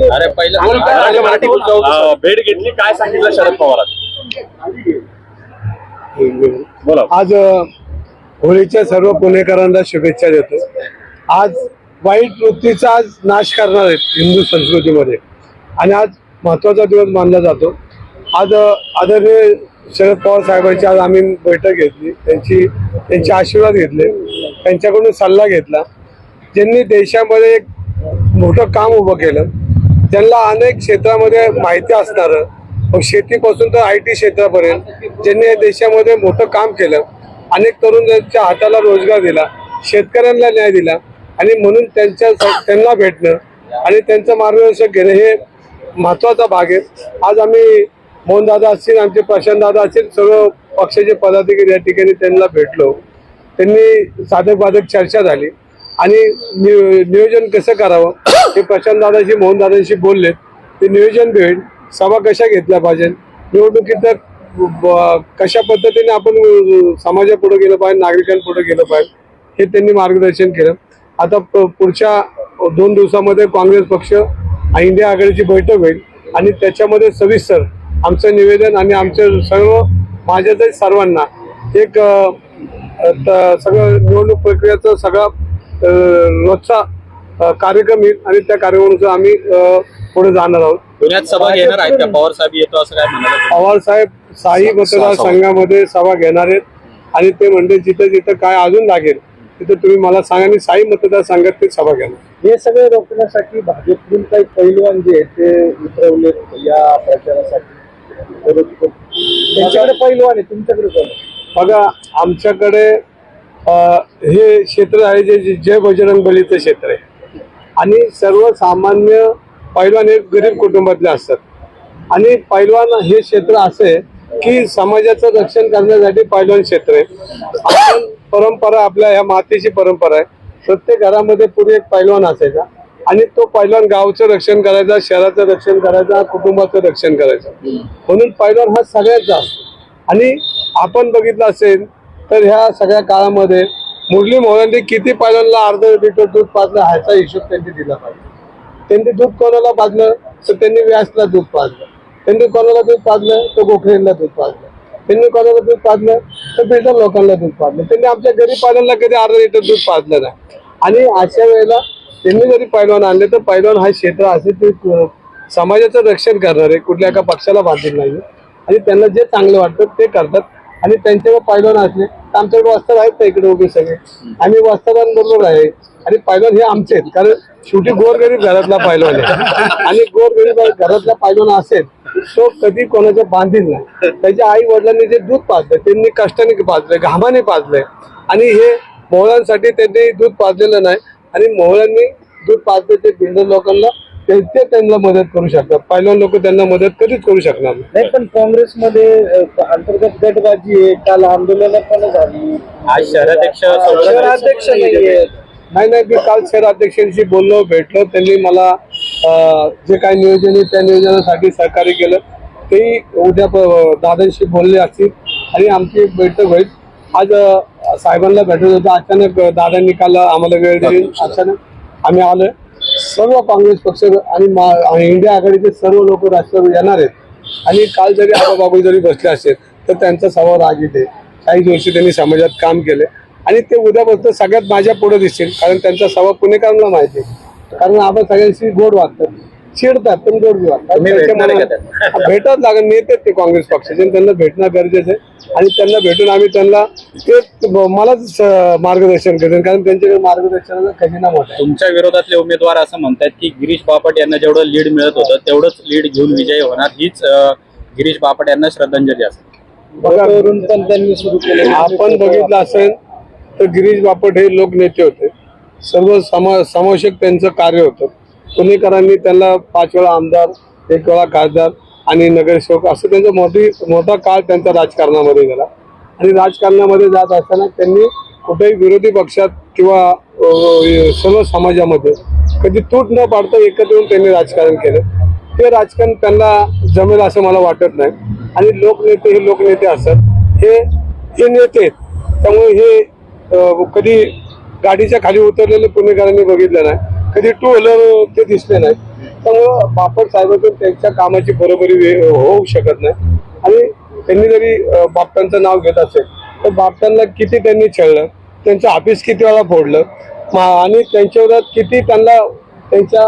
अरे पहिलं भेट घेतली. काय सांगितलं शरद पवारांनी बोला. आज होळीच्या सर्व पुणेकरांना शुभेच्छा देतो. आज वाईट वृत्तीचा आज नाश करणार आहेत हिंदू संस्कृतीमध्ये. आणि आज महत्त्वाचा दिवस मानला जातो. आज आदरणीय शरद पवार साहेबांची आज आम्ही बैठक घेतली. त्यांची त्यांचे आशीर्वाद घेतले. त्यांच्याकडून सल्ला घेतला. ज्यांनी देशामध्ये एक मोठं काम उभं केलं. त्यांना अनेक क्षेत्रामध्ये माहिती असणारं मग शेतीपासून तर आय टी क्षेत्रापर्यंत ज्यांनी या देशामध्ये मोठं काम केलं अनेक तरुण त्यांच्या हाताला रोजगार दिला शेतकऱ्यांना न्याय दिला आणि म्हणून त्यांच्या त्यांना भेटणं आणि त्यांचं मार्गदर्शन घेणं हे महत्त्वाचा भाग आहे. आज आम्ही मोहनदादा असतील आमचे प्रशांतदादा असतील सर्व पक्षाचे पदाधिकारी या ठिकाणी त्यांना भेटलो. त्यांनी साधक बाधक चर्चा झाली. आणि नियोजन कसं करावं? हे प्रशांतदादाशी मोहनदादांशी बोलले. ते नियोजन भेट सभा कशा घेतल्या पाहिजे? निवडणुकीत ब- कशा पद्धतीने आपण अ, समाजापुढे गेलं पाहिजे नागरिकांपुढे गेलं पाहिजे हे त्यांनी मार्गदर्शन केलं. आता प- पुढच्या दोन दिवसामध्ये काँग्रेस पक्ष इंडिया आघाडीची बैठक होईल आणि त्याच्यामध्ये सविस्तर आमचं निवेदन आणि आमचं सर्व माझ्या सर्वांना एक त- सगळं निवडणूक प्रक्रियेचं सगळं रोजचा कार्यक्रम येईल आणि त्या कार्यक्रमानुसार आम्ही पुढे जाणार आहोत. पुण्यात सभा घेणार आहेत का? पवार साहेब येतो असं काय म्हणाले पवार साहेब साई मतदारसंघामध्ये सभा घेणार आहेत आणि ते म्हणजे जिथं जिथं काय अजून लागेल तिथं तुम्ही मला सांगा आणि साई मतदारसंघात ते सभा घेणार. हे सगळे रोखण्यासाठी भाजपकडून काही पैलवान जे आहेत ते उतरवले या प्रचारासाठी. त्यांच्याकडे पैलवान आहे तुमच्याकडे? बघा आमच्याकडे हे क्षेत्र आहे जे जय बजरंग बलीचं क्षेत्र आहे. आणि सर्वसामान्य पैलवान हे गरीब कुटुंबातले असतात. आणि पैलवान हे क्षेत्र असं आहे की समाजाचं रक्षण करण्यासाठी पैलवान क्षेत्र आहे. आपण परंपरा आपल्या ह्या मातीची परंपरा आहे. प्रत्येक घरामध्ये पूर्वी एक पैलवान असायचा. आणि तो पैलवान गावचं रक्षण करायचा शहराचं रक्षण करायचा कुटुंबाचं रक्षण करायचं. म्हणून पैलवान हा सगळ्यात जास्त. आणि आपण बघितलं असेल तर ह्या सगळ्या काळामध्ये मुरली मोहरांनी किती पायलांना अर्ध लिटर दूध पाजलं ह्याचा हिशोब त्यांनी दिला पाहिजे. त्यांनी दूध कोणाला पाजलं? तर त्यांनी व्यासला दूध पाजलं. त्यांनी कोणाला दूध पाजलं? तर गोखरेला दूध पाजलं. त्यांनी कोणाला दूध पाजलं? तर बिल्डर लोकांना दूध पाजलं. त्यांनी आमच्या गरीब पायलांना कधी अर्धा लिटर दूध पाजलं नाही. आणि अशा वेळेला त्यांनी जरी पैलवान आणले तर पैलवान हा क्षेत्र असे ते समाजाचं रक्षण करणार आहे कुठल्या एका पक्षाला बांधील नाही. आणि त्यांना जे चांगलं वाटतं ते करतात. आणि त्यांच्यावर पैलवान असले तर आमच्याकडे वस्त्र आहेत ना इकडे उभे सगळे. आम्ही वस्त्रांबरोबर आहे. आणि पैलवान हे आमचे आहेत. कारण शेवटी गोरगरीब घरातला पैलवान आहे. आणि गोरगरीब घरातला पैलवान असेल तो कधी कोणाच्या बांधील नाही. त्याच्या आई वडिलांनी जे दूध पाजलं त्यांनी कष्टाने पाजलंय घामाने पाजलंय. आणि हे मोहळांसाठी त्यांनी दूध पाजलेलं नाही. आणि मोहळांनी दूध पाजलं ते बिल्डर लोकांना ते ते त्यांना मदत करू शकतात. पहिल्या लोक त्यांना मदत कधीच करू शकणार नाही. नाही पण काँग्रेसमध्ये अ, अंतर्गत गटबाजी आहे. काल आंदोलन पण झाली. आज शहराध्यक्ष शहराध्यक्ष नाहीये. नाही नाही मी काल शहराध्यक्षांशी बोललो भेटलो. त्यांनी मला अं, जे काही नियोजन आहे त्या नियोजनासाठी सहकार्य केलं. तेही उद्या प- दादांशी बोलले असतील. आणि आमची एक बैठक होईल. आज अं, साहेबांना भेटत होतं. अचानक अं, दादांनी काल आम्हाला वेळ दिली. अचानक आम्ही आलोय. सर्व काँग्रेस पक्ष आणि मा- इंडिया आघाडीचे सर्व लोक राष्ट्रवादी येणार आहेत. आणि काल जरी आबाबाबू जरी बसले असेल तर त्यांचा स्वभाव राग येते. काही दिवशी त्यांनी समाजात काम केले. आणि ते उद्यापासून सगळ्यात माझ्या पुढे दिसतील कारण त्यांचा स्वभाव पुणेकरांना माहिती आहे? कारण आपण सगळ्यांशी गोड वागतात चिडतात पण गोड बी वागतात तुम्ही त्याच्या भेटणार आहे का मनात- भेटत लागेल नेते ते काँग्रेस पक्षाचे त्यांना भेटणं गरजेचं आहे. आणि त्यांना भेटून आम्ही त्यांना ते मलाच मार्गदर्शन करेन कारण त्यांच्याकडे मार्गदर्शनाचा खजिना मोठा तुमच्या विरोधातले उमेदवार असं म्हणतात की गिरीश बापट यांना जेवढं लीड मिळत होतं तेवढंच लीड घेऊन विजय होणार हीच गिरीश बापट यांना श्रद्धांजली असेल बघा वरून पण त्यांनी सुरू केले आपण बघितलं असेल तर गिरीश बापट हे लोकनेते होते. सर्व समा समावेशक त्यांचं कार्य होतं. पुणेकरांनी त्यांना पाच वेळा आमदार एक वेळा खासदार आणि नगरसेवक असं त्यांचा मोठी मोठा काळ त्यांच्या राजकारणामध्ये गेला. आणि राजकारणामध्ये जात असताना त्यांनी कुठेही विरोधी पक्षात किंवा सर्व समाजामध्ये कधी तूट न पाडता एकत्र येऊन त्यांनी राजकारण केलं. ते राजकारण त्यांना जमेल असं मला वाटत नाही. आणि लोकनेते हे लोकनेते असतात. हे हे नेते त्यामुळे हे कधी गाडीच्या खाली उतरलेले पुणेकरांनी बघितलं नाही. कधी टू व्हीलर ते दिसले नाही त्यामुळं बापट साहेबांचं त्यांच्या कामाची बरोबरी वे- होऊ शकत नाही. आणि त्यांनी जरी बापटांचं नाव घेत असेल तर बापटांना किती त्यांनी छळलं त्यांचं ऑफिस किती वेळा फोडलं आणि त्यांच्या किती त्यांना त्यांच्या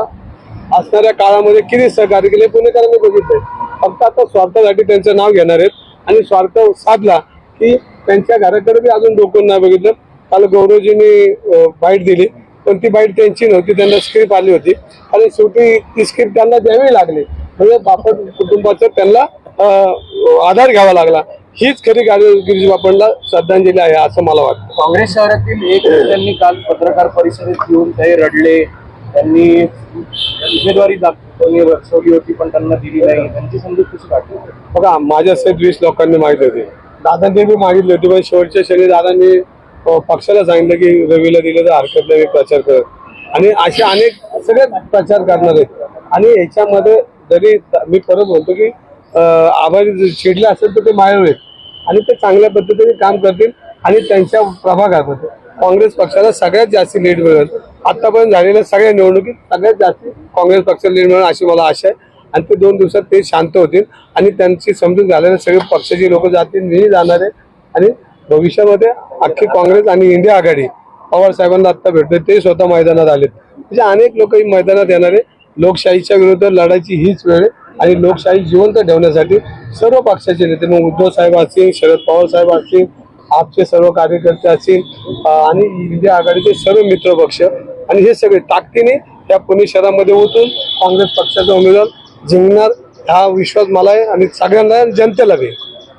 असणाऱ्या काळामध्ये किती सहकार्य केले पुणेकरांनी बघितले फक्त आता स्वार्थासाठी त्यांचं नाव घेणार आहेत. आणि स्वार्थ साधला की त्यांच्या घराकडे बी अजून डोकून नाही बघितलं. काल गौरवजींनी बाईट दिली. पण ती बाईट त्यांची नव्हती त्यांना स्क्रिप्ट आली होती. आणि शेवटी ती स्क्रिप्ट त्यांना द्यावी लागली. म्हणजे बापट कुटुंबाचं त्यांना आधार घ्यावा लागला. हीच खरी गिरीश बापटला श्रद्धांजली आहे असं मला वाटतं. काँग्रेस शहरातील एक त्यांनी काल पत्रकार परिषदेत येऊन ते रडले. त्यांनी उमेदवारी दाखवली होती पण त्यांना दिली नाही. त्यांची समजूत कशी वाटली बघा माझ्या सहित वीस लोकांनी मागितली होती. दादांनी बी मागितली होती पण शेवटच्या क्षणी दादांनी पक्षाला सांगितलं की रवीला दिलं तर हरकत नाही मी प्रचार कर आणि असे अनेक सगळे प्रचार करणार आहेत. आणि याच्यामध्ये जरी मी परत म्हणतो की आभारी जर असेल तर ते मायळ आहेत. आणि ते चांगल्या पद्धतीने काम करतील आणि त्यांच्या प्रभागामध्ये. काँग्रेस पक्षाला सगळ्यात जास्त लीड मिळेल. आतापर्यंत झालेल्या सगळ्या निवडणुकीत सगळ्यात जास्त काँग्रेस पक्षाला लीड मिळेल अशी मला आशा आहे. आणि ते दोन दिवसात ते शांत होतील आणि त्यांची समजून झाल्याने सगळे पक्षाची लोक जातील मीही जाणार आहे. आणि भविष्यामध्ये अख्खी काँग्रेस आणि इंडिया आघाडी पवार साहेबांना आत्ता भेटतोय ते स्वतः मैदानात आलेत. म्हणजे अनेक लोक मैदानात येणारे लोकशाहीच्या विरुद्ध लढायची हीच वेळ आहे आणि लोकशाही जिवंत ठेवण्यासाठी सर्व पक्षाचे नेते मग उद्धव साहेब असतील शरद पवार साहेब असतील आपचे सर्व कार्यकर्ते असतील आणि इंडिया आघाडीचे सर्व मित्र पक्ष. आणि हे सगळे ताकदीने त्या पुणे शहरामध्ये उतरून काँग्रेस पक्षाचा उमेदवार जिंकणार हा विश्वास मला आहे आणि सगळ्यांना जनतेला बी